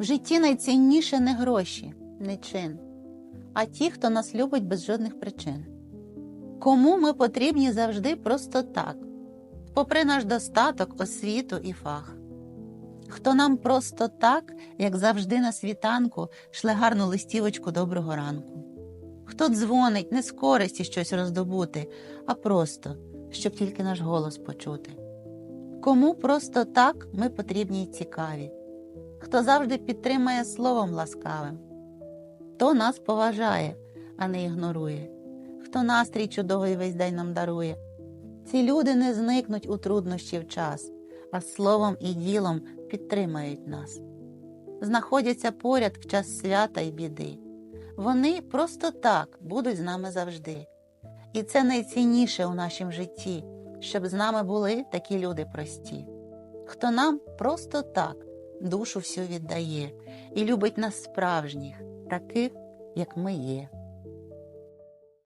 В житті найцінніше не гроші, не чин, а ті, хто нас любить без жодних причин. Кому ми потрібні завжди просто так, попри наш достаток, освіту і фах. Хто нам просто так, як завжди на світанку, шле гарну листівочку доброго ранку. Хто дзвонить не з користі щось роздобути, а просто, щоб тільки наш голос почути. Кому просто так ми потрібні й цікаві, хто завжди підтримає словом ласкавим, хто нас поважає, а не ігнорує, хто настрій чудовий весь день нам дарує. Ці люди не зникнуть у труднощі в час, а словом і ділом підтримають нас. Знаходяться поряд в час свята й біди. Вони просто так будуть з нами завжди. І це найцінніше у нашому житті, щоб з нами були такі люди прості, хто нам просто так душу всю віддає і любить нас справжніх, таких, як ми є.